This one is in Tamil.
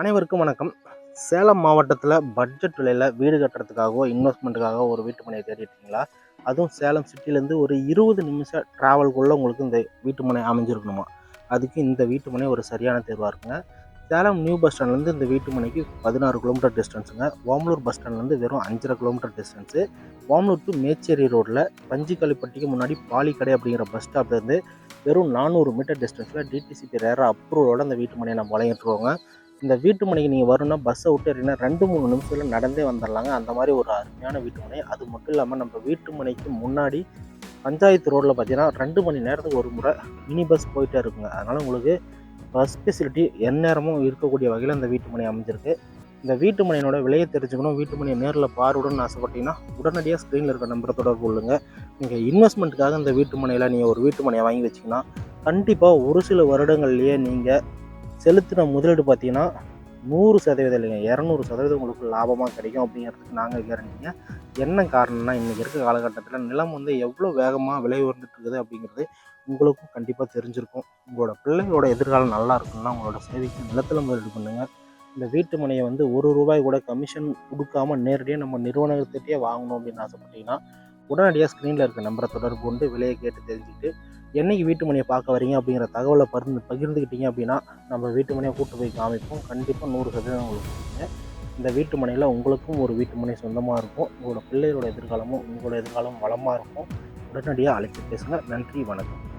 அனைவருக்கும் வணக்கம். சேலம் மாவட்டத்தில் பட்ஜெட் விலையில் வீடு கட்டுறதுக்காகவோ இன்வெஸ்ட்மெண்ட்டுக்காகவோ ஒரு வீட்டு மனையை தேடிட்டீங்களா அதுவும் சேலம் சிட்டிலேருந்து ஒரு இருபது நிமிஷம் ட்ராவல்குள்ளே உங்களுக்கு இந்த வீட்டு மனை அமைஞ்சிருக்கணுமா? அதுக்கு இந்த வீட்டு மனை ஒரு சரியான தேர்வாக இருக்குங்க. சேலம் நியூ பஸ் ஸ்டாண்ட்லேருந்து இந்த வீட்டு மனைக்கு பதினாறு கிலோமீட்டர் டிஸ்டன்ஸுங்க ஓமலூர் பஸ் ஸ்டாண்ட்லேருந்து வெறும் அஞ்சரை kilometre distance Omalur to Mecheri ரோட்டில் பஞ்சிக்கலிப்பட்டிக்கு முன்னாடி பாலிக்கடை அப்படிங்கிற பஸ் ஸ்டாப்லேருந்து வெறும் நானூறு மீட்டர் டிஸ்டன்ஸில் டிடிசிபி ரேரா அப்ரூவலோட அந்த வீட்டு மனையை நம்ம வழங்கிட்டுருவோங்க இந்த வீட்டு மனைக்கு நீங்கள் வரணும்னா பஸ்ஸை விட்டு ரெண்டு மூணு நிமிஷத்தில் நடந்தே வந்துடலாங்க. அந்த மாதிரி ஒரு அருமையான வீட்டு மனை. அது மட்டும் இல்லாமல் நம்ம வீட்டு மனைக்கு முன்னாடி பஞ்சாயத்து ரோட்டில் பார்த்தீங்கன்னா ரெண்டு மணி நேரத்துக்கு ஒரு முறை மினி பஸ் போயிட்டே இருக்குங்க. அதனால் உங்களுக்கு பஸ் ஃபெசிலிட்டி எந்நேரமும் இருக்கக்கூடிய வகையில் இந்த வீட்டு மனை அமைஞ்சிருக்கு. இந்த வீட்டு மனையினோட விலையை தெரிஞ்சுக்கணும். வீட்டு மனையை நேரில் பார்வையுடன் ஆசைப்பட்டீங்கன்னா உடனடியாக ஸ்க்ரீனில் இருக்க நம்பரை தொடர்பு கொள்ளுங்க. நீங்கள் இன்வெஸ்ட்மெண்ட்டுக்காக இந்த வீட்டு மனையில் நீங்கள் ஒரு வீட்டு மனையை வாங்கி வச்சிங்கன்னா கண்டிப்பாக ஒரு சில வருடங்கள்லேயே நீங்கள் செலுத்தின முதலீடு பார்த்தீங்கன்னா நூறு சதவீதம் இல்லைங்க. இரநூறு சதவீதம் உங்களுக்கு லாபமாக கிடைக்கும் அப்படிங்கிறதுக்கு நாங்கள் கேரண்டிங்க என்ன காரணம்னா இன்றைக்கி இருக்க காலகட்டத்தில் நிலம் வந்து எவ்வளோ வேகமாக விலை உயர்ந்துட்டுருக்குது அப்படிங்கிறது உங்களுக்கும் கண்டிப்பாக தெரிஞ்சிருக்கும். உங்களோட பிள்ளைங்களோட எதிர்காலம் நல்லா இருக்குன்னா உங்களோட சேவைக்கு நிலத்தில் முதலீடு பண்ணுங்கள் இந்த வீட்டு மனையை வந்து ஒரு ரூபாய் கூட கமிஷன் கொடுக்காம நேரடியாக நம்ம நிறுவனத்திட்டே வாங்கணும் அப்படின்னு ஆசைப்பட்டீங்கன்னா உடனடியாக ஸ்க்ரீனில் இருக்க நம்பரை தொடர்பு கொண்டு விலையை கேட்டு தெரிஞ்சுக்கிட்டு என்னைக்கு வீட்டு மணியை பார்க்க வரீங்க அப்படிங்கிற தகவலை பகிர்ந்து பகிர்ந்துக்கிட்டீங்க அப்படின்னா நம்ம வீட்டு மனையை கூட்டு போய் காமிப்போம். கண்டிப்பாக நூறு சதவீதம் உங்களுக்கு இந்த வீட்டு மனையில் உங்களுக்கும் ஒரு வீட்டு மனை சொந்தமாக இருக்கும். உங்களோட பிள்ளைகளோட எதிர்காலமும் உங்களோட எதிர்காலமும் வளமாக இருக்கும். உடனடியாக அழைச்சி பேசுங்க. நன்றி வணக்கம்.